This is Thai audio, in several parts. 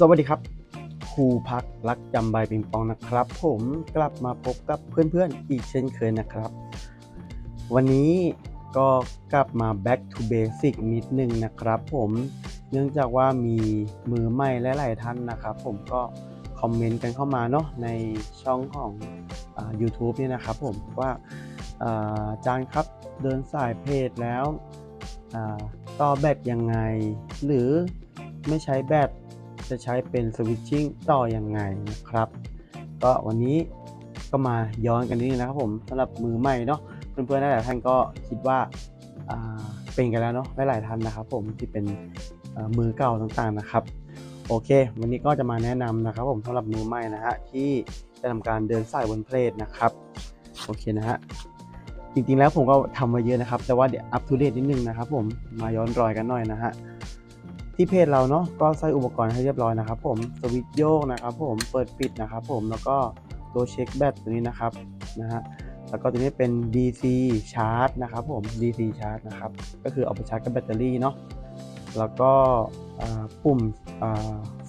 สวัสดีครับครูพักรักจำใบปิงปองนะครับ ผมกลับมาพบกับเพื่อนๆอีกเช่นเคยนะครับ วันนี้ก็กลับมา back to basic นิดนึงนะครับ ผมเนื่องจากว่ามีมือใหม่หลายๆท่านนะครับ ผมก็คอมเมนต์กันเข้ามาเนาะในช่องของอ YouTube เนี่ยนะครับผมว่าอาจารย์ครับเดินสายเพจแล้วต่อแบตยังไง หรือไม่ใช้แบต จะใช้เป็นสวิตชิ่งต่อยังไงนะครับ ก็วันนี้ก็มาย้อนกันนิดนึงนะครับผมสำหรับมือใหม่เนาะเพื่อนๆหลายท่านก็คิดว่าาเป็นกันแล้วเนาะหลายๆท่านนะครับ ผมที่เป็นมือเก่าต่างๆนะครับ โอเค วันนี้ก็จะมาแนะนำนะครับ ผมสำหรับมือใหม่นะฮะที่จะทำการเดินสายบนเพลทนะครับโอเคนะฮะจริงๆแล้วผมก็ทำมาเยอะนะครับ แต่ว่าเดี๋ยวอัปทูเดตนิดนึงนะครับ ผมมาย้อนรอยกันหน่อยนะฮะ ที่เพจเราเนาะก็ใส่อุปกรณ์ให้เรียบร้อยนะครับ ผมสวิตช์โยกนะครับ ผมเปิดปิดนะครับ ผมแล้วก็ตัวเช็คแบตตัวนี้นะครับนะฮะแล้วก็ตัวนี้เป็น DC ชาร์จนะครับ ผม DC ชาร์จนะครับก็คือเอาไปชาร์จกับแบตเตอรี่เนาะแล้วก็ปุ่ม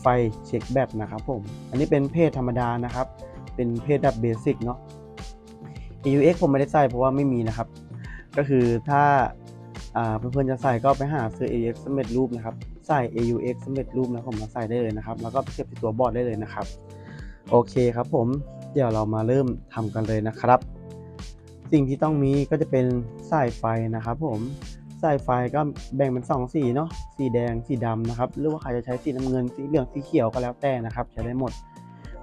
ไฟเช็คแบตนะครับ ผม อันนี้เป็นเพจธรรมดานะครับ เป็นเพจแบบเบสิกเนาะ AUX ผมไม่ได้ใส่เพราะว่าไม่มีนะครับ ก็คือถ้าเพื่อนๆจะใส่ก็ไปหาซื้อ AUX สำเร็จรูปนะครับ ใส่ AUX สำเร็จรูปนะผมมาใส่ได้เลยนะครับ แล้วก็เทียบที่ตัวบอร์ดได้เลยนะครับ โอเคครับผมเดี๋ยวเรามาเริ่มทำกันเลยนะครับ สิ่งที่ต้องมีก็จะเป็นสายไฟนะครับผมสายไฟก็แบ่งเป็นสองสีเนาะสีแดงสีดำนะครับหรือว่าใครจะใช้สีน้ำเงินสีเหลืองสีเขียวก็แล้วแต่นะครับ ใช้ได้หมด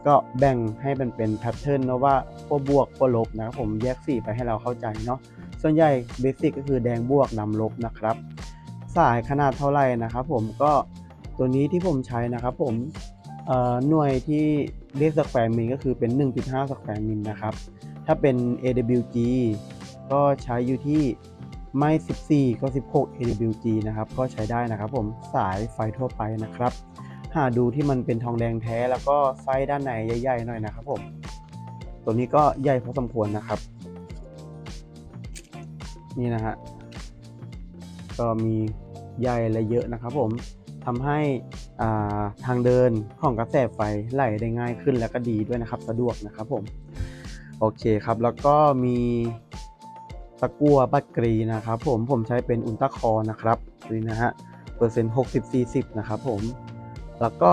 ก็แบ่งให้มันเป็นแพทเทิร์นเนาะว่าขั้วบวกขั้วลบนะครับผมแยกสีไปให้เราเข้าใจเนาะส่วนใหญ่เบสิกก็คือแดงบวกนำลบนะครับ สายขนาดเท่าไหร่นะครับผมก็ตัวนี้ที่ผมใช้นะครับผมหน่วยที่เรียกสแควร์มิลก็คือเป็น 1.5 สแควร์มิลนะครับ ถ้าเป็น AWG ก็ใช้อยู่ที่ไม่ 14 ก็ 16 AWG นะครับ ก็ใช้ได้นะครับผมสายไฟทั่วไปนะครับ หาดูที่มันเป็นทองแดงแท้แล้วก็ไส้ด้านในใหญ่ๆหน่อยนะครับผมตัวนี้ก็ใหญ่พอสมควรนะครับ นี่นะฮะก็มี ใยและเยอะนะครับผมทำให้าทางเดินของกระแสไฟไหลได้ง่ายขึ้นแล้วก็ดีด้วยนะครับ สะดวกนะครับผมโอเคครับ แล้วก็มีตะกั่วบัตกรีนะครับ ผมผมใช้เป็นอุลตราคอนะครับนี่นะฮะเปอร์เซ็นต์60 40นะครับผมแล้วก็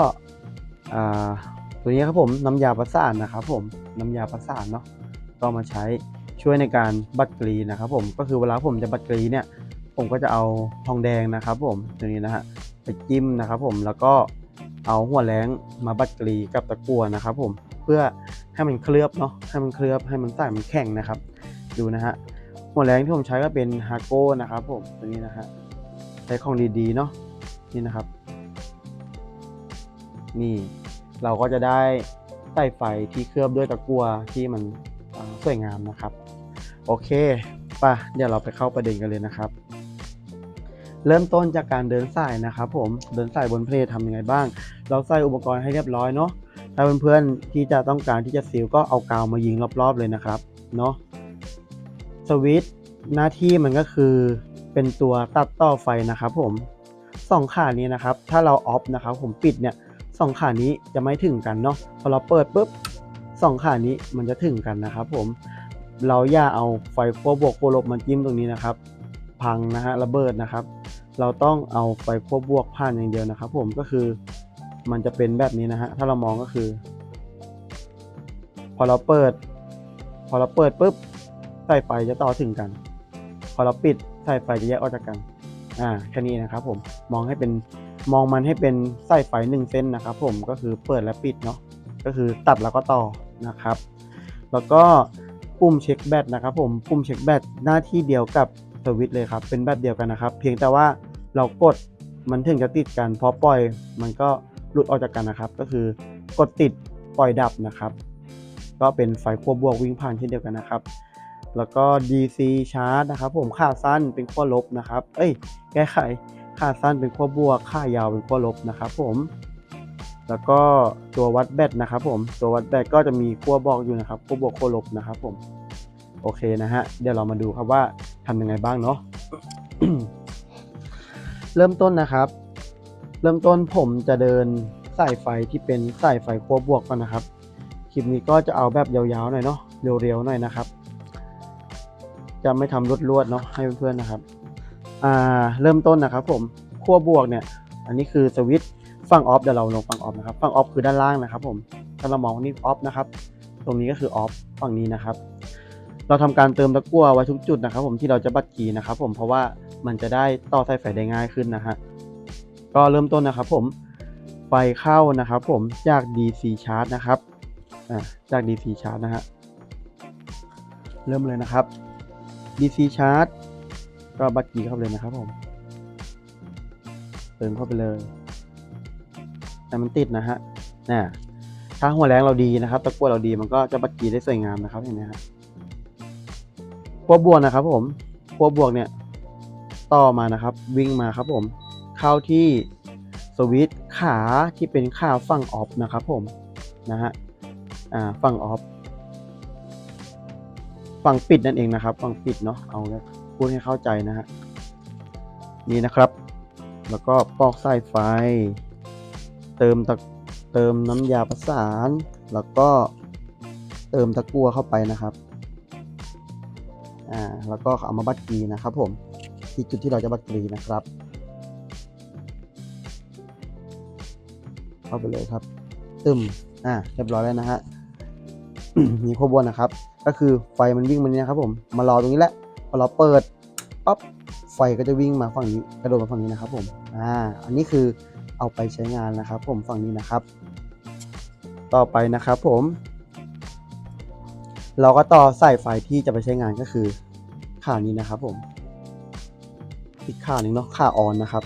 ตัวนี้ครับผมน้ำยาประสานนะครับ ผมน้ำยาประสานเนาะก็มาใช้ช่วยในการบัตกรีนะครับ ผมก็คือเวลาผมจะบัตกรีเนี่ย ผมก็จะเอาทองแดงนะครับ ผมตัวนี้นะฮะไปจิ้มนะครับ ผมแล้วก็เอาหัวแรงมาบัดกรีกับตะกั่วนะครับ ผมเพื่อให้มันเคลือบเนาะให้มันเคลือบให้มันใส่มันแข็งนะครับ ดูนะฮะหัวแรงที่ผมใช้ก็เป็นฮาโก้นะครับผมตัวนี้นะฮะใช้ของดีๆเนาะนี่นะครับ นี่เราก็จะได้ใส่ไฟที่เคลือบด้วยตะกั่วที่มันสวยงามนะครับ โอเคป่ะเดี๋ยวเราไปเข้าประเด็นกันเลยนะครับ เริ่มต้นจากการเดินสายนะครับผมเดินสายบนเพลททำยังไงบ้าง เราใส่อุปกรณ์ให้เรียบร้อยเนาะถ้าเพื่อนๆที่จะต้องการที่จะซีลก็เอากาวมายิงรอบๆเลยนะครับเนาะสวิตหน้าที่มันก็คือเป็นตัวตัดต่อไฟนะครับผมสองขานี้นะครับ ถ้าเราออฟนะครับผมปิดเนี่ยสองขานี้จะไม่ถึงกันเนาะพอเราเปิดปุ๊บสองขานี้มันจะถึงกันนะครับผมเราอย่าเอาไฟขั้วบวกขั้วลบมาจิ้มตรงนี้นะครับ พังนะฮะระเบิดนะครับ เราต้องเอาไฟขั้วบวกผ่านอย่างเดียวนะครับ ผมก็คือมันจะเป็นแบบนี้นะฮะถ้าเรามองก็คือ พอเราเปิด พอเราเปิดปุ๊บสายไฟจะต่อถึงกัน พอเราปิดสายไฟจะแยกออกจากกันอ่าแค่นี้นะครับผมมองให้เป็นมองมันให้เป็นสายไฟหนึ่งเส้นนะครับ ผมก็คือเปิดและปิดเนาะก็คือตัดแล้วก็ต่อนะครับ แล้วก็ปุ่มเช็คแบตนะครับ ผมปุ่มเช็คแบตหน้าที่เดียวกับ สวิตช์เลยครับ เป็นแบบเดียวกันนะครับ เพียงแต่ว่าเรากดมันถึงจะติดกันพอปล่อยมันก็หลุดออกจากกันนะครับ ก็คือกดติดปล่อยดับนะครับ ก็เป็นไฟขั้วบวกวิ่งผ่านเช่นเดียวกันนะครับ แล้วก็ DC ชาร์จนะครับ ผมค่าสั้นเป็นขั้วลบนะครับ เอ้ย แก้ไขค่าสั้นเป็นขั้วบวก ค่ายาวเป็นขั้วลบนะครับผม แล้วก็ตัววัดแบตนะครับ ผม ตัววัดแบตก็จะมีขั้วบอกอยู่นะครับขั้วบวกขั้วลบนะครับ ผม โอเคนะฮะ เดี๋ยวเรามาดูครับว่าำยังไงบ้างเนาะ เริ่มต้นนะครับ เริ่มต้นผมจะเดินสายไฟที่เป็นสายไฟขั้วบวกก่อนนะครับ คลิปนี้ก็จะเอาแบบยาวๆหน่อยเนาะ เร็วๆหน่อยนะครับ จะไม่ทำรวดๆเนาะให้เพื่อนๆนะครับ อ่า เริ่มต้นนะครับ ผมขั้วบวกเนี่ย อันนี้คือสวิตช์ฝั่งออฟเดี๋ยวเราลงฝั่งออฟนะครับ ฝั่งออฟคือด้านล่างนะครับ ผม ถ้าเรามองนี่ออฟนะครับ ตรงนี้ก็คือออฟฝั่งนี้นะครับ เราทำการเติมตะกั่วไว้ทุกจุดนะครับผมที่เราจะบัดกีนะครับผมเพราะว่ามันจะได้ต่อสายไฟได้ง่ายขึ้นนะฮะก็เริ่มต้นนะครับผมไฟเข้านะครับผมจาก DC charge นะครับอ่าจาก DC charge นะฮะเริ่มเลยนะครับ DC charge ก็บัดกีเข้าเลยนะครับผมเติมเข้าไปเลยแต่มันติดนะฮะน่ะถ้าหัวแรงเราดีนะครับ ตะกั่วเราดีมันก็จะบัดกีได้สวยงามนะครับเห็นไหมฮะ ขั้วบวกนะครับผมขั้วบวกเนี่ยต่อมานะครับ วิ่งมาครับผม เข้าที่สวิตขาที่เป็นขาฝั่งออฟนะครับผมนะฮะอ่าฝั่งออฟฝั่งปิดนั่นเองนะครับฝั่งปิดเนาะเอาเลยพูดให้เข้าใจนะฮะนี่นะครับ แล้วก็ปอกสายไฟ เติมตะเติมน้ำยาประสาน แล้วก็เติมตะกั่วเข้าไปนะครับ อ่าแล้วก็เอามาบัดกรีนะครับผมที่จุดที่เราจะบัดกรีนะครับ เข้าไปเลยครับตึมอ่าเรียบร้อยแล้วนะฮะมีข้อบนนะครับ ก็คือไฟมันวิ่งมาเนี่ยครับ ผมมารอตรงนี้แหละพอเราเปิดปั๊บไฟก็จะวิ่งมาฝั่งนี้กระโดดมาฝั่งนี้นะครับ ผมอ่าอันนี้คือเอาไปใช้งานนะครับ ผมฝั่งนี้นะครับ ต่อไปนะครับ ผม เราก็ต่อสายไฟที่จะไปใช้งานก็คือขานี้นะครับผม อีกขาหนึ่งเนาะขาออนนะครับ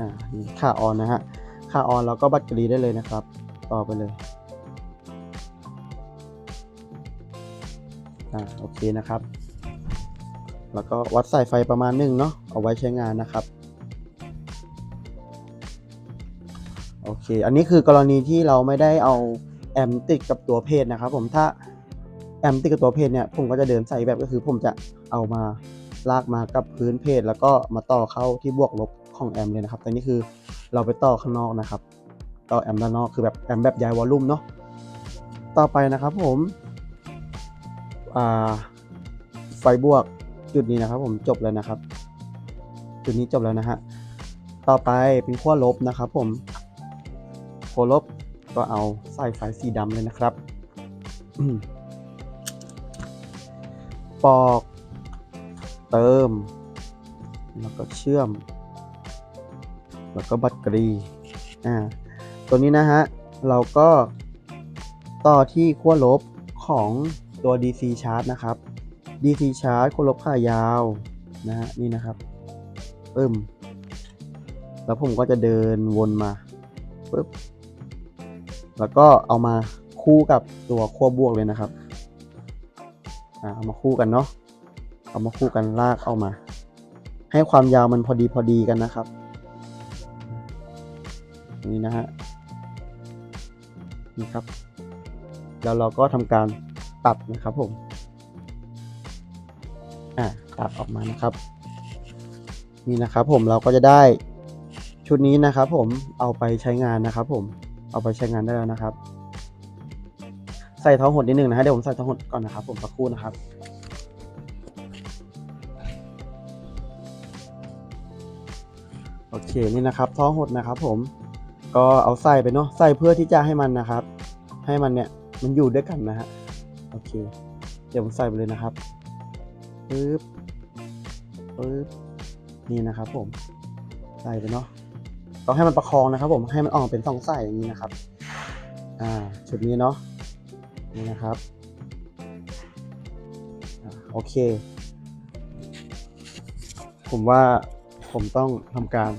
อ่านี่ขาออนนะฮะขาออนเราก็บัตรกรีได้เลยนะครับ ต่อไปเลยอ่าโอเคนะครับ แล้วก็วัดสายไฟประมาณหนึ่งเนาะเอาไว้ใช้งานนะครับ โอเค อันนี้คือกรณีที่เราไม่ได้เอาแอมติดกับตัวเพจนะครับ ผมถ้าแอมติดกับตัวเพจเนี่ยผมก็จะเดินใส่แบบก็คือ ผมจะเอามาลากมากับพื้นเพจแล้วก็มาต่อเข้าที่บวกลบของแอมเลยนะครับแต่นี่คือเราไปต่อข้างนอกนะครับ ต่อแอมด้านนอกคือแบบแอมแบบย้ายวอลลุ่มเนาะต่อไปนะครับผมไฟบวกจุดนี้นะครับ ผมจบแล้วนะครับ จุดนี้จบแล้วนะฮะต่อไปเป็นขั้วลบนะครับ ผม โคลบก็เอาสายไฟสีดำเลยนะครับ ปอกเติม แล้วก็เชื่อม แล้วก็บัตรกรีอ่าตัวนี้นะฮะ เราก็ต่อที่ขั้วลบของตัว DC charge นะครับ DC charge ขั้วลบขายาวนะฮะนี่นะครับปึ้มแล้วผมก็จะเดินวนมาปึ๊บ แล้วก็เอามาคู่กับตัวขั้วบวกเลยนะครับเอามาคู่กันเนาะเอามาคู่กันลากเอามา ให้ความยาวมันพอดีพอดีกันนะครับ นี่นะฮะนี่ครับแล้วเราก็ทำการตัดนะครับผมอ่าตัดออกมานะครับ นี่นะครับผมเราก็จะได้ชุดนี้นะครับผมเอาไปใช้งานนะครับผม เอาไปใช้งานได้แล้วนะครับ ใส่ท้องหดนิดนึงนะฮะเดี๋ยวผมใส่ท้องหดก่อนนะครับ ผมสักครู่นะครับโอเคนี่นะครับท้องหดนะครับ ผมก็เอาใส่ไปเนาะใส่เพื่อที่จะให้มันนะครับ ให้มันเนี่ยมันอยู่ด้วยกันนะฮะโอเค เดี๋ยวผมใส่ไปเลยนะครับปึ๊บปึ๊บนี่นะครับ ผมใส่ไปเนาะ ต้องให้มันประคองนะครับ ผมให้มันออกเป็นสองสายอย่างนี้นะครับ อ่าชุดนี้เนาะนี่นะครับอโอเค ผมว่าผมต้องทำการ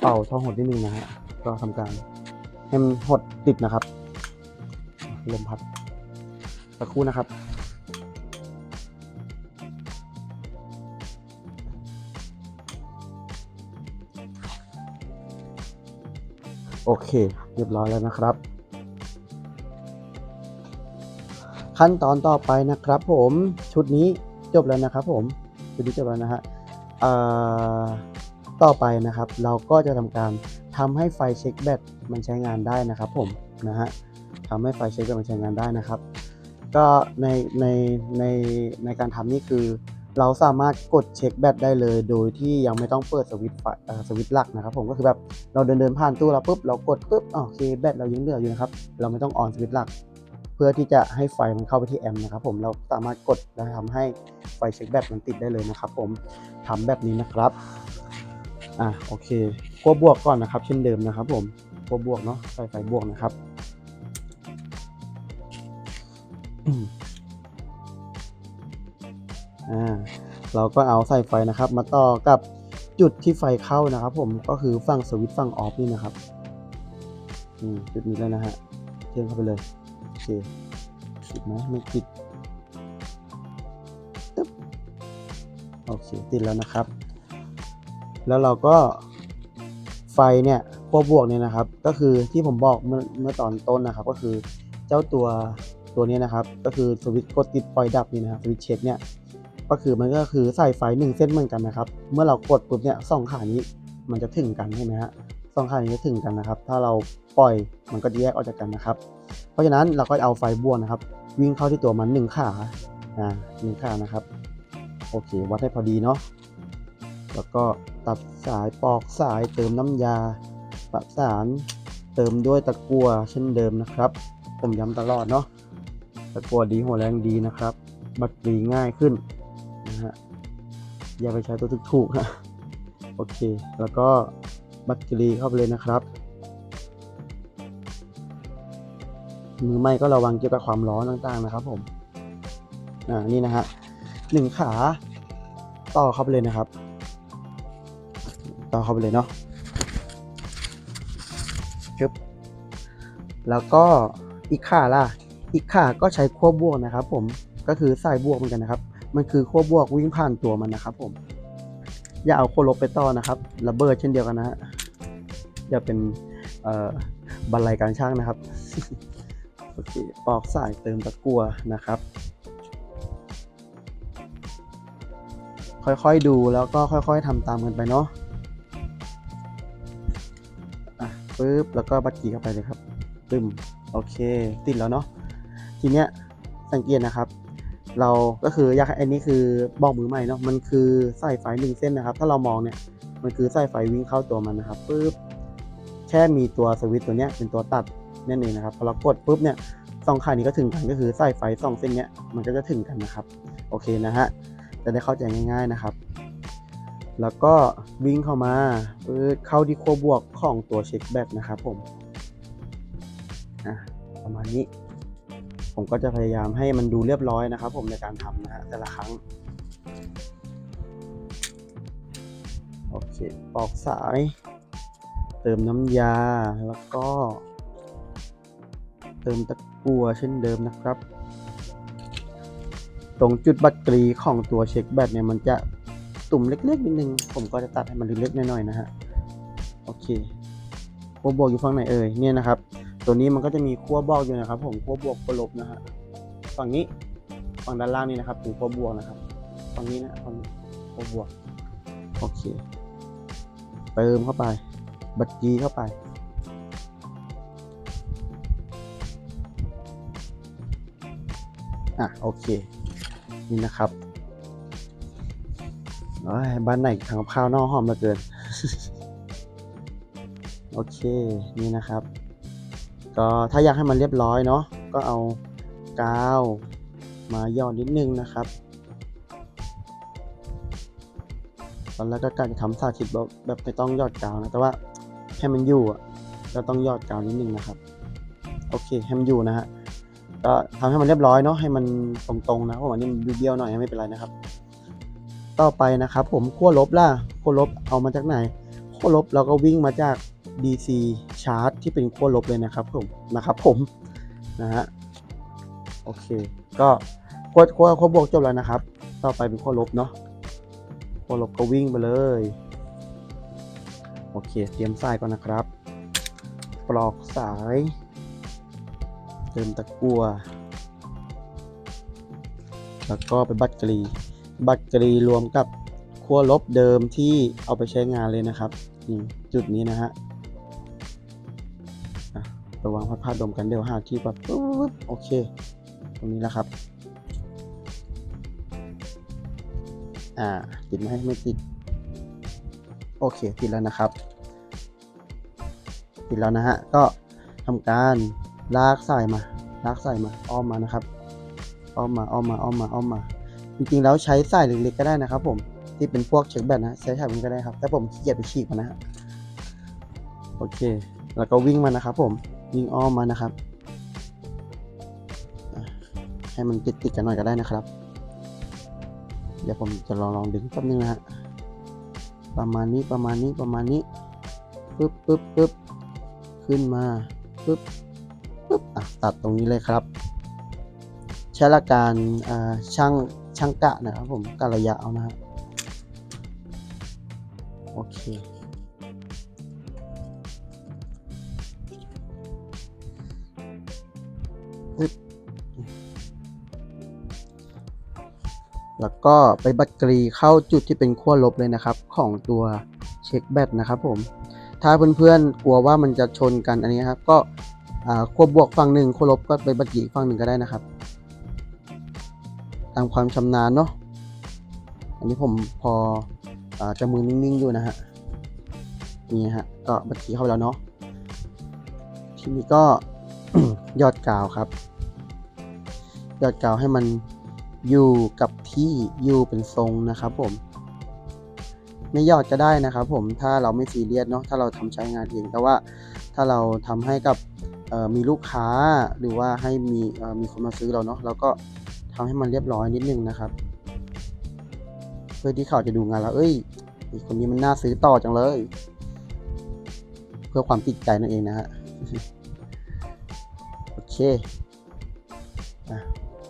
เป่าท่อหดนิดนึงนะฮะก็ทำการให้มันหดติดนะครับ ลมพัดสักครู่นะครับ โอเค เรียบร้อยแล้วนะครับ ขั้นตอนต่อไปนะครับ ผมชุดนี้จบแล้วนะครับผมชุดนี้จบแล้วนะฮะต่อไปนะครับ เราก็จะทำการทำให้ไฟเช็คแบตมันใช้งานได้นะครับ ผมนะฮะทำให้ไฟเช็คแบตมันใช้งานได้นะครับ ก็ในในในในการทำนี่คือ เราสามารถกดเช็คแบตได้เลย โดยที่ยังไม่ต้องเปิดสวิตช์สวิตช์หลักนะครับผมก็คือแบบเราเดินเดินผ่านตู้เราปุ๊บเรากดปุ๊บโอเคแบตเรายังเหลืออยู่นะครับเราไม่ต้องออนสวิตช์หลัก เพื่อที่จะให้ไฟมันเข้าไปที่แอมป์นะครับผมเราสามารถกดและทำให้ไฟเช็คแบตมันติดได้เลยนะครับผมทำแบบนี้นะครับอะโอเคขั้วบวกก่อนนะครับ เช่นเดิมนะครับ ผมขั้วบวกเนาะใส่ไฟบวกนะครับ อ่าเราก็เอาใส่ไฟนะครับ มาต่อกับจุดที่ไฟเข้านะครับ ผมก็คือฝั่งสวิตช์ฝั่งออฟนี่นะครับจุดนี้เลยนะฮะเชื่อมเข้าไปเลยโอเคติดไหมไม่ติดตึ๊บโอเคติดแล้วนะครับ แล้วเราก็ไฟเนี่ยขั้วบวกเนี่ยนะครับ ก็คือที่ผมบอกเมื่อเมื่อตอนต้นนะครับ ก็คือเจ้าตัวตัวนี้นะครับ ก็คือสวิตช์กดติดปล่อยดับนี่นะครับสวิตช์เช็คเนี่ย ก็คือมันก็คือใส่ไฟหนึ่งเส้นเหมือนกันนะครับ เมื่อเรากดปุ๊บเนี่ยสองขานี้มันจะถึงกันใช่ไหมฮะสองขานี้จะถึงกันนะครับ ถ้าเราปล่อยมันก็จะแยกออกจากกันนะครับ เพราะฉะนั้นเราก็เอาไฟบวกนะครับ วิ่งเข้าที่ตัวมันหนึ่งขาอ่าหนึ่งขานะครับ โอเค วัดให้พอดีเนาะแล้วก็ตัดสายปอกสายเติมน้ำยา ประสานเติมด้วยตะกัวเช่นเดิมนะครับ ผมย้ำตลอดเนาะตะกัวดีหัวแรงดีนะครับ บัตรดีง่ายขึ้น อย่าไปใช้ตัวถูกๆฮะโอเค แล้วก็บัตเตอรี่เข้าไปเลยนะครับ มือไม่ก็ระวังเกี่ยวกับความร้อนต่างๆนะครับ ผมอ่านี่นะฮะหนึ่งขาต่อเข้าไปเลยนะครับ ต่อเข้าไปเลยเนาะจึบแล้วก็อีกขาล่ะ อีกขาก็ใช้ขั้วบวกนะครับ ผมก็คือสายบวกเหมือนกันนะครับ มันคือขั้วบวกวิ่งผ่านตัวมันนะครับผมอย่าเอาขั้วลบไปต่อนะครับระเบิดเช่นเดียวกันนะฮะอย่าเป็นบันไลการช่างนะครับโอเคปอกสายเติมตะกั่วนะครับ ค่อยๆดูแล้วก็ค่อยๆทำตามกันไปเนาะอะปึ๊บแล้วก็บัตกีเข้าไปเลยครับตึมโอเค ติดแล้วเนาะทีเนี้ยสังเกตนะครับ เราก็คืออยากอันนี้คือบอกมือใหม่เนาะมันคือสายไฟหนึ่งเส้นนะครับ ถ้าเรามองเนี่ยมันคือสายไฟวิ่งเข้าตัวมันนะครับปุ๊บแค่มีตัวสวิตช์ตัวเนี้ยเป็นตัวตัดนั่นเองนะครับพอเรากดปุ๊บเนี่ยสองขานี้ก็ถึงกันก็คือสายไฟสองเส้นเนี้ยมันก็จะถึงกันนะครับโอเคนะฮะจะได้เข้าใจง่ายๆนะครับ แล้วก็วิ่งเข้ามาปึ๊บเข้าที่ขั้วบวกของตัวเช็คแบตนะครับผมอะประมาณนี้ ผมก็จะพยายามให้มันดูเรียบร้อยนะครับ ผมในการทำนะฮะแต่ละครั้งโอเคปอกสาย เติมน้ำยาแล้วก็ เติมตะกั่วเช่นเดิมนะครับ ตรงจุดบัตรกรีของตัวเช็คแบตเนี่ยมันจะตุ่มเล็กๆนิดนึง ผมก็จะตัดให้มันเล็กๆน้อยๆนะฮะ โอเคขั้วบวกอยู่ฝั่งไหนเอ่ยเนี่ยนะครับ ตัวนี้มันก็จะมีขั้วบอกอยู่นะครับ ผมขั้วบวกขั้วลบนะฮะฝั่งนี้ฝั่งด้านล่างนี่นะครับคือขั้วบวกนะครับฝั่งนี้นะฝั่งขั้วบวกโอเคเติมเข้าไปบัตรกีเข้าไปอะโอเคนี่นะครับโอ้ยบ้านไหนทางข้าวนอกหอมเหลือเกิน โอเค นี่นะครับ ก็ถ้าอยากให้มันเรียบร้อยเนาะก็เอากาวมาย่อนนิดนึงนะครับตอนแรกก็กะจะทำสาธิตแบบแบบไม่ต้องยอดกาวนะแต่ว่าให้มันอยู่อะก็ต้องยอดกาวนิดนึงนะครับ โอเคให้มันอยู่นะฮะก็ทำให้มันเรียบร้อยเนาะให้มันตรงๆนะเพราะว่านี่มันเบี้ยวๆหน่อยไม่เป็นไรนะครับ ต่อไปนะครับ ผมขั้วลบล่ะขั้วลบเอามาจากไหนขั้วลบเราก็วิ่งมาจาก DC ชาร์จที่เป็นขั้วลบเลยนะครับผมนะครับผมนะฮะโอเค ก็ขั้วขั้วขั้วบวกจบแล้วนะครับ ต่อไปเป็นขั้วลบเนาะขั้วลบก็วิ่งไปเลยโอเคเตรียมสายก่อนนะครับ ปลอกสายเติมตะกั่วแล้วก็ไปบัตรกรี บัตรกรีรวมกับขั้วลบเดิมที่เอาไปใช้งานเลยนะครับนี่จุดนี้นะฮะอะ ระวังพัดพาดดมกันเดี๋ยวหาที่แบบปุ๊บโอเค ตรงนี้แล้วครับ อ่า ติดไหมไม่ติด โอเค ติดแล้วนะครับ ติดแล้วนะฮะ ก็ทำการลากสายมา ลากสายมา อ้อมมานะครับ อ้อมมา อ้อมมา อ้อมมา อ้อมมา จริงๆ แล้วใช้สายเล็กๆ ก็ได้นะครับ ผม ที่เป็นพวกเช็คแบตนะใช้สายมันก็ได้ครับ แต่ผมขี้เกียจไปฉีกมันนะฮะ โอเค แล้วก็วิ่งมานะครับผม วิ่งอ้อมมานะครับ ให้มันติดๆกันหน่อยก็ได้นะครับ เดี๋ยวผมจะลองลองดึงแป๊บนึงนะฮะประมาณนี้ประมาณนี้ประมาณนี้ปึ๊บปึ๊บปึ๊บขึ้นมาปึ๊บปึ๊บอะตัดตรงนี้เลยครับ ใช้หลักการช่างช่างกะนะครับผมกะระยะเอานะฮะโอเค แล้วก็ไปบัตกรีเข้าจุดที่เป็นขั้วลบเลยนะครับ ของตัวเช็คแบตนะครับผม ถ้าเพื่อนๆกลัวว่ามันจะชนกันอันนี้ครับ ก็ขั้วบวกฝั่งหนึ่งขั้วลบก็ไปบัตกรีฝั่งหนึ่งก็ได้นะครับ ตามความชำนาญเนาะ อันนี้ผมพออจะมือนิ่งๆอยู่นะฮะ นี่ฮะ ก็บัตรกรีเข้าไปแล้วเนาะ ทีนี้ก็ยอดกาวครับ ยอดกาวให้มันอยู่กับที่อยู่เป็นทรงนะครับผม ไม่ยอดก็ได้นะครับผมถ้าเราไม่ซีเรียสเนาะถ้าเราทำใช้งานเองแต่ว่าถ้าเราทำให้กับมีลูกค้าหรือว่าให้มีมีคนมาซื้อเราเนาะเราก็ทำให้มันเรียบร้อยนิดนึงนะครับ เพื่อที่เขาจะดูงานแล้วเอ้ยคนนี้มันน่าซื้อต่อจังเลย เพื่อความติดใจนั่นเองนะฮะโอเค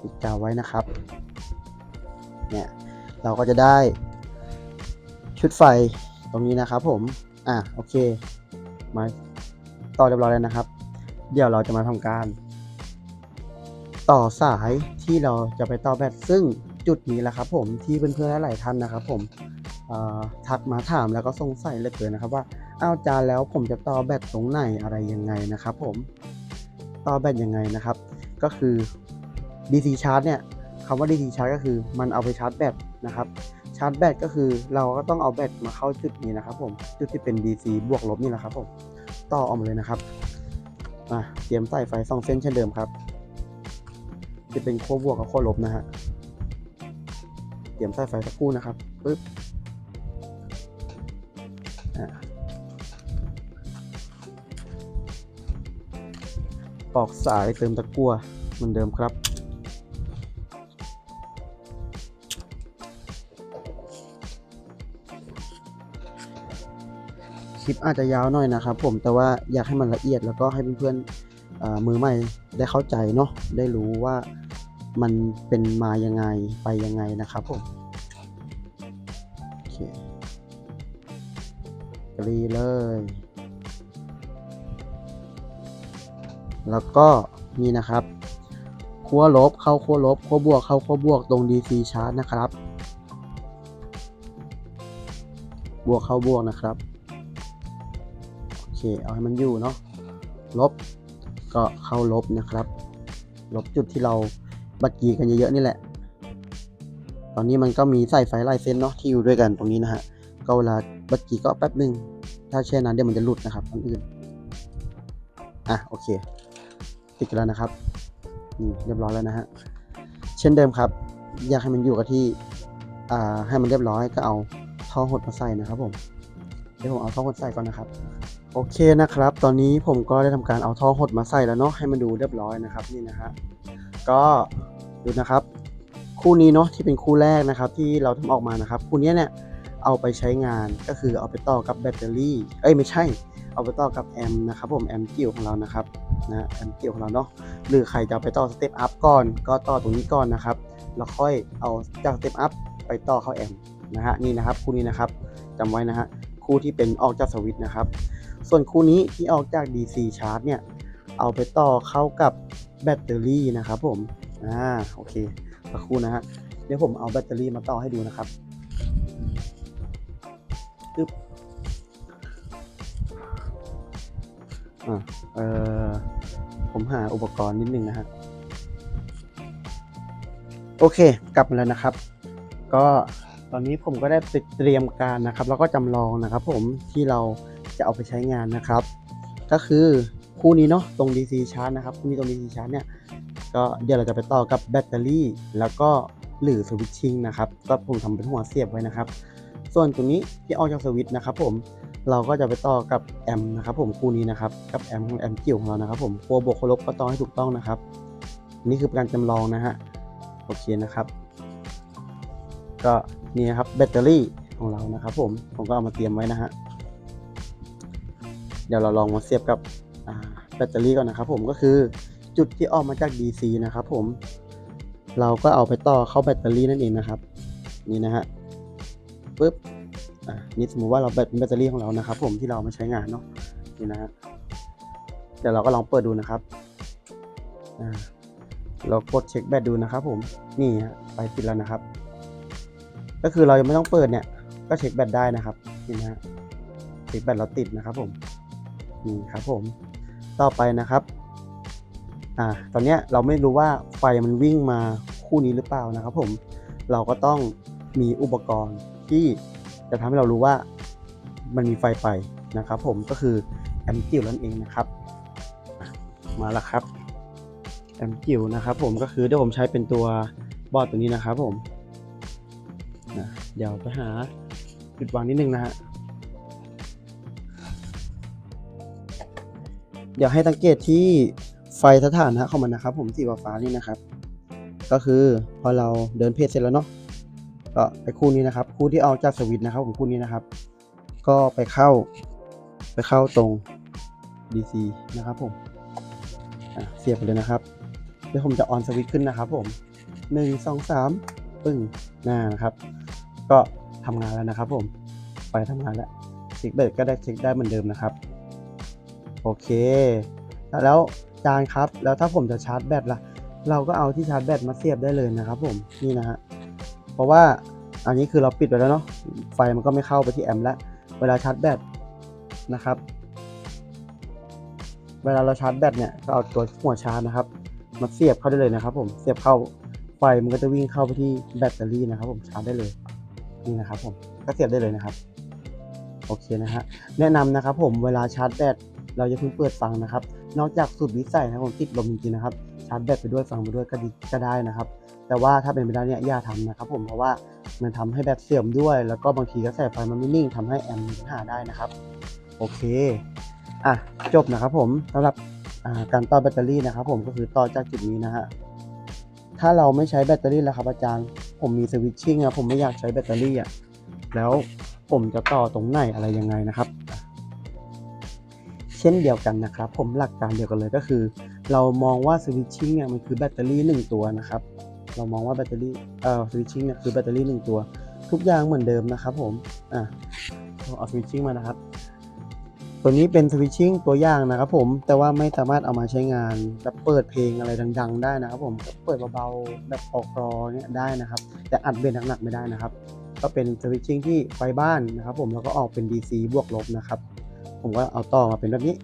ปิดกาวไว้นะครับ เนี่ยเราก็จะได้ชุดไฟตรงนี้นะครับผม อะโอเค มาต่อเรียบร้อยแล้วนะครับ เดี๋ยวเราจะมาทำการ ต่อสายที่เราจะไปต่อแบตซึ่งจุดนี้แหละครับ ผมที่เพื่อนๆหลายท่านนะครับ ผมทักมาถามแล้วก็สงสัยเหลือเกินนะครับ ว่าอ้าวจานแล้วผมจะต่อแบตตรงไหนอะไรยังไงนะครับ ผมต่อแบตยังไงนะครับ ก็คือ DC charge เนี่ยคำว่า DC charge ก็คือมันเอาไปชาร์จแบตนะครับ ชาร์จแบตก็คือเราก็ต้องเอาแบตมาเข้าจุดนี้นะครับผม จุดที่เป็น DC บวกลบนี่แหละครับผม ต่อออกมาเลยนะครับอะเตรียมใส่ไฟสองเส้นเช่นเดิมครับ จะเป็นขั้วบวกกับขั้วลบนะฮะ เตรียมใส่ไฟสักครู่นะครับปึ๊บปอกสายเติมตะกั่วเหมือนเดิมครับ คลิปอาจจะยาวหน่อยนะครับผมแต่ว่าอยากให้มันละเอียดแล้วก็ให้เพื่อนๆอ่ามือใหม่ได้เข้าใจเนาะได้รู้ว่ามันเป็นมายังไงไปยังไงนะครับผมโอเคกรีเลย แล้วก็นี่นะครับขั้วลบเข้าขั้วลบขั้วบวกเข้าขั้วบวกตรง DC chart นะครับ บวกเข้าบวกนะครับ เคเอาให้มันอยู่เนาะลบก็เข้าลบนะครับ ลบจุดที่เราบัดกีกันเยอะๆนี่แหละ ตอนนี้มันก็มีใส่ไฟลายเส้นเนาะที่อยู่ด้วยกันตรงนี้นะฮะก็เวลาบัดกีก็แป๊บหนึ่งถ้าแช่นั้นเดี๋ยวมันจะหลุดนะครับอันอื่นอะโอเค ติดกันแล้วนะครับนี่เรียบร้อยแล้วนะฮะเช่นเดิมครับ อยากให้มันอยู่กับที่อ่าให้มันเรียบร้อยก็เอาท่อหดมาใส่นะครับผมเดี๋ยวผมเอาท่อหดใส่ก่อนนะครับ โอเคนะครับ ตอนนี้ผมก็ได้ทำการเอาท่อหดมาใส่แล้วเนาะให้มันดูเรียบร้อยนะครับนี่นะฮะก็ดูนะครับ คู่นี้เนาะที่เป็นคู่แรกนะครับ ที่เราทำออกมานะครับ คู่นี้เนี่ยเอาไปใช้งานก็คือเอาไปต่อกับแบตเตอรี่ เอ้ยไม่ใช่ เอาไปต่อกับแอมป์นะครับผมแอมป์เกี่ยวของเรานะครับนะแอมป์เกี่ยวของเราเนาะหรือใครจะไปต่อสเต็ปอัพก่อนก็ต่อตรงนี้ก่อนนะครับแล้วค่อยเอาจากสเต็ปอัพไปต่อเข้าแอมป์นะฮะนี่นะครับคู่นี้นะครับจำไว้นะฮะคู่ที่เป็นออกจากสวิตช์นะครับ ส่วนคู่นี้ที่ออกจาก DC Charge เนี่ย เอาไปต่อเข้ากับแบตเตอรี่นะครับผม อ่า โอเคสักครู่นะฮะ เดี๋ยวผมเอาแบตเตอรี่มาต่อให้ดูนะครับตึ๊บอะเออผมหาอุปกรณ์นิดนึงนะฮะ โอเค กลับมาแล้วนะครับ ก็ตอนนี้ผมก็ได้เตรียมการนะครับ แล้วก็จำลองนะครับ ผมที่เรา จะเอาไปใช้งานนะครับ ก็คือคู่นี้เนาะตรง DC charge นะครับคู่นี้ตรง DC charge เนี่ยก็เดี๋ยวเราจะไปต่อกับแบตเตอรี่ แล้วก็หรือสวิตชิ่งนะครับก็ผมทำเป็นหัวเสียบไว้นะครับ ส่วนตรงนี้ที่ออกจากสวิตนะครับผมเราก็จะไปต่อกับแอมป์นะครับผมคู่นี้นะครับกับแอมป์ของแอมป์จิ๋วของเรานะครับผมโปรบวกคลบก็ต่อให้ถูกต้องนะครับ นี่คือการจำลองนะฮะโอเคนะครับ ก็นี่นะครับแบตเตอรี่ของเรานะครับผมผมก็เอามาเตรียมไว้นะฮะ เดี๋ยวเราลองมาเสียบกับแบตเตอรี่ก่อนนะครับผมก็คือจุดที่ออกมาจาก DC นะครับผม เราก็เอาไปต่อเข้าแบตเตอรี่นั่นเองนะครับ นี่นะฮะปึ๊บอะนี่สมมุติว่าเราแบตเป็นแบตเตอรี่ของเรานะครับ ผมที่เรามาใช้งานเนาะนี่นะฮะเดี๋ยวเราก็ลองเปิดดูนะครับอ่าเรากดเช็คแบตดูนะครับ ผมนี่ฮะไฟติดแล้วนะครับ ก็คือเรายังไม่ต้องเปิดเนี่ย ก็เช็คแบตได้นะครับนี่นะฮะเช็คแบตเราติดนะครับผม นี่ครับผมต่อไปนะครับอ่าตอนนี้เราไม่รู้ว่าไฟมันวิ่งมาคู่นี้หรือเปล่านะครับผมเราก็ต้องมีอุปกรณ์ที่จะทำให้เรารู้ว่ามันมีไฟไปนะครับ ผมก็คือแอมป์จิ๋วนั่นเองนะครับ มาแล้วครับแอมป์จิ๋วนะครับผมก็คือเดี๋ยวผมใช้เป็นตัวบอร์ดตัวนี้นะครับผมนะเดี๋ยวไปหาจุดวางนิดนึงนะฮะ เดี๋ยวให้สังเกตที่ไฟสถานะของมันนะครับ ผมสีฟ้านี่นะครับ ก็คือพอเราเดินเพจเสร็จแล้วเนาะก็ไปคู่นี้นะครับ คู่ที่ออกจากสวิตช์นะครับผมคู่นี้นะครับ ก็ไปเข้าไปเข้าตรง DC นะครับผมเสียบไปเลยนะครับเดี๋ยวผมจะออนสวิตช์ขึ้นนะครับ ผมหนึ่งสองสามปึ้งหน้านะครับ ก็ทำงานแล้วนะครับ ผมไปทำงานแล้วเช็คเบตก็ได้เช็คได้เหมือนเดิมนะครับ โอเค แล้วจานครับ แล้วถ้าผมจะชาร์จแบตล่ะ เราก็เอาที่ชาร์จแบตมาเสียบได้เลยนะครับผม นี่นะฮะ เพราะว่าอันนี้คือเราปิดไปแล้วเนาะ ไฟมันก็ไม่เข้าไปที่แอมป์แล้ว เวลาชาร์จแบตนะครับ เวลาเราชาร์จแบตเนี่ย ก็เอาตัวหัวชาร์จนะครับ มาเสียบเข้าได้เลยนะครับ ผม เสียบเข้า ไฟมันก็จะวิ่งเข้าไปที่แบตเตอรี่นะครับ ผม ชาร์จได้เลย นี่นะครับผม ก็เสียบได้เลยนะครับ โอเคนะฮะ แนะนำนะครับผม เวลาชาร์จแบต เราจะเพิ่งเปิดฟังนะครับ นอกจากสุดวิสัยนะครับผมติดลมจริงๆนะครับชาร์จแบตไปด้วยฟังไปด้วยก็ดีก็ได้นะครับ แต่ว่าถ้าเป็นไปได้เนี่ยอย่าทำนะครับ ผมเพราะว่ามันทำให้แบตเสื่อมด้วย แล้วก็บางทีกระแสไฟมันไม่นิ่งทำให้แอมมีปัญหาได้นะครับ โอเคอะจบนะครับผมสำหรับการต่อแบตเตอรี่นะครับผมก็คือต่อจากจุดนี้นะฮะถ้าเราไม่ใช้แบตเตอรี่แล้วครับอาจารย์ ผมมีสวิตชิ่งอะผมไม่อยากใช้แบตเตอรี่อะแล้วผมจะต่อตรงไหนอะไรยังไงนะครับ ช่นเดียวกันนะครับ ผมหลักการเดียวกันเลยก็คือ เรามองว่าสวิตชิ่งเนี่ยมันคือแบตเตอรี่หนึ่งตัวนะครับ เรามองว่าแบตเตอรี่เอ่อสวิตชิ่งเนี่ยคือแบตเตอรี่หนึ่งตัว ทุกอย่างเหมือนเดิมนะครับผมอะเอาสวิตชิ่งมานะครับ ตัวนี้เป็นสวิตชิ่งตัวอย่างนะครับผมแต่ว่าไม่สามารถเอามาใช้งานแบบเปิดเพลงอะไรดัง ๆ ได้นะครับ ผมเปิดเบาๆแบบออกรอเนี่ยได้นะครับ แต่อัดเบสหนักๆไม่ได้นะครับ ก็เป็นสวิตชิ่งที่ไฟบ้านนะครับ ผมแล้วก็ออกเป็น DC บวกลบนะครับ ผมก็เอาต่อมาเป็นแบบนี้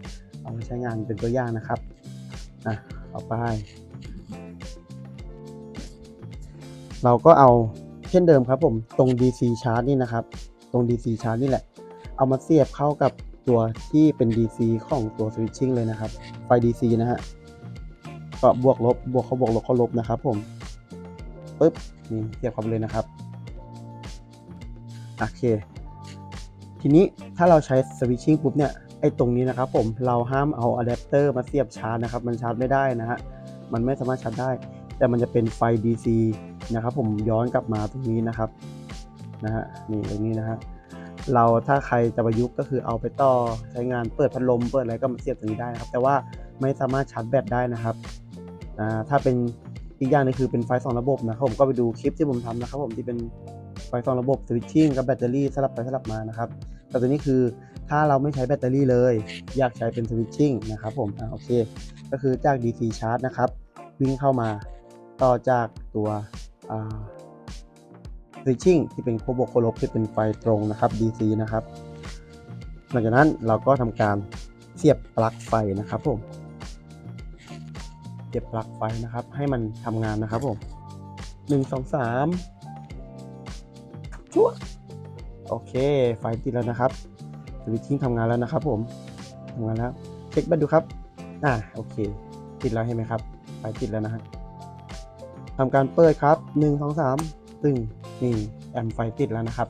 เอามาใช้งานเป็นตัวอย่างนะครับอะเอาไป เราก็เอาเช่นเดิมครับผมตรง DC charge นี่นะครับ ตรง DC charge นี่แหละ เอามาเสียบเข้ากับตัวที่เป็น DC ของตัว switching เลยนะครับ ไฟ DC นะฮะก็บวกลบบวกเขาบวกลบเขาลบนะครับผมปึ๊บนี่เสียบเข้าไปเลยนะครับโอเค ทีนี้ ถ้าเราใช้ switching ปุ๊บเนี่ยไอ้ตรงนี้นะครับผมเราห้ามเอาอะแดปเตอร์มาเสียบชาร์จนะครับมันชาร์จไม่ได้นะฮะมันไม่สามารถชาร์จได้ แต่มันจะเป็นไฟ DC นะครับผมย้อนกลับมาตรงนี้นะครับนะฮะนี่ตรงนี้นะฮะเราถ้าใครจะประยุกต์ก็คือเอาไปต่อใช้งานเปิดพัดลมเปิดอะไรก็มาเสียบตรงนี้ได้นะครับ แต่ว่าไม่สามารถชาร์จแบตได้นะครับอ่าถ้าเป็นอีกอย่างหนึงคือเป็นไฟสองระบบนะครับผมก็ไปดูคลิปที่ผมทำนะครับผมที่เป็น ไฟสองระบบสวิตชิ่งกับแบตเตอรี่สลับไปสลับมานะครับ แต่ตัวนี้คือถ้าเราไม่ใช้แบตเตอรี่เลย อยากใช้เป็นสวิตชิ่งนะครับผมอ่าโอเค ก็คือจาก DC charge นะครับ วิ่งเข้ามาต่อจากตัวอ่าสวิตชิ่งที่เป็นขั้วบวกขั้วลบที่เป็นไฟตรงนะครับ DC นะครับ หลังจากนั้นเราก็ทำการเสียบปลั๊กไฟนะครับผมเสียบปลั๊กไฟนะครับ ให้มันทำงานนะครับผมหนึ่งสองสาม ชั่วโอเค ไฟติดแล้วนะครับสวิตชิ่งทำงานแล้วนะครับ ผมทำงานแล้ว เช็คแบตดูครับ อ่า โอเค ติดแล้วเห็นไหมครับ ไฟติดแล้วนะฮะทำการเปิดครับหนึ่งสองสามตึงนี่แอมป์ไฟติดแล้วนะครับ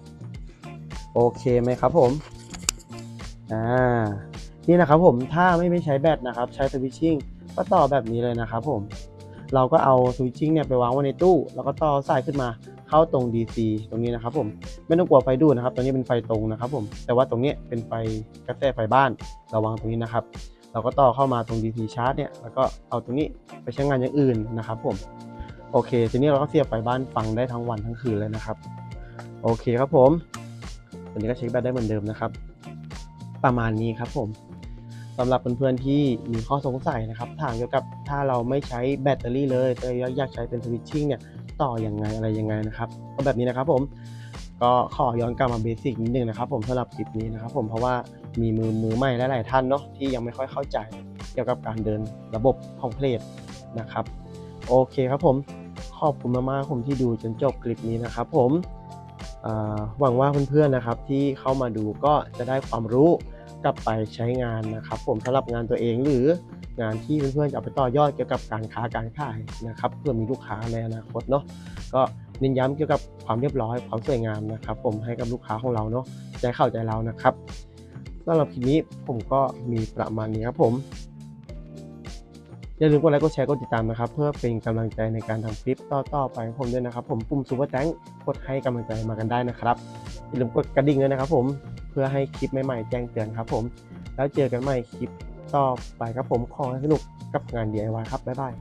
โอเคไหมครับผม อ่า นี่นะครับผม ถ้าไม่ไม่ใช้แบตนะครับ ใช้สวิตชิ่งก็ต่อแบบนี้เลยนะครับผม เราก็เอาสวิตชิ่งเนี่ยไปวางไว้ในตู้ แล้วก็ต่อสายขึ้นมาเข้าตรง DC ตรงนี้นะครับผมไม่ต้องกลัวไฟดูดนะครับตรงนี้เป็นไฟตรงนะครับผมแต่ว่าตรงนี้เป็นไฟกระแสไฟบ้านระวังตรงนี้นะครับ เราก็ต่อเข้ามาตรง DC ชาร์จเนี่ยแล้วก็เอาตรงนี้ไปใช้งานอย่างอื่นนะครับผมโอเค ทีนี้เราก็เสียบไฟบ้านฟังได้ทั้งวันทั้งคืนเลยนะครับ โอเคครับผมตัวนี้ก็เช็คแบตได้เหมือนเดิมนะครับ ประมาณนี้ครับผม สำหรับเพื่อนๆที่มีข้อสงสัยนะครับถามเกี่ยวกับถ้าเราไม่ใช้แบตเตอรี่เลยแต่อยากใช้เป็นสวิตชิ่งเนี่ยต่ออยังไงอะไรยังไงนะครับก็แบบนี้นะครับผมก็ขอย้อนกลับมาเบสิกนิดนึงนะครับผมสำหรับคลิปนี้นะครับผมเพราะว่ามีมือมือใหม่หลายๆท่านเนาะที่ยังไม่ค่อยเข้าใจเกี่ยวกับการเดินระบบของเพลทนะครับโอเคครับผมขอบคุณมากๆผมที่ดูจนจบคลิปนี้นะครับ ผมหวังว่าเพื่อนๆนะครับที่เข้ามาดูก็จะได้ความรู้ กลับไปใช้งานนะครับ ผมสำหรับงานตัวเองหรืองานที่เพื่อนๆจะเอาไปต่อยอดเกี่ยวกับการค้าการขายนะครับเพื่อมีลูกค้าในอนาคตเนาะก็เน้นย้ำเกี่ยวกับความเรียบร้อยความสวยงามนะครับ ผมให้กับลูกค้าของเราเนาะใจเข้าใจเรานะครับสำหรับคลิปนี้ผมก็มีประมาณนี้ครับผมอย่าลืมกดไลค์กดแชร์กดติดตามนะครับ เพื่อเป็นกำลังใจในการทำคลิปต่อๆไปของผมด้วยนะครับ ผมปุ่มซูเปอร์แตงกดให้กำลังใจมากันได้นะครับอย่าลืมกดกระดิ่งด้วยนะครับผม เพื่อให้คลิปใหม่ๆแจ้งเตือนครับผม แล้วเจอกันใหม่คลิปต่อไปครับผมขอให้สนุกกับงาน DIY ครับบ๊ายบาย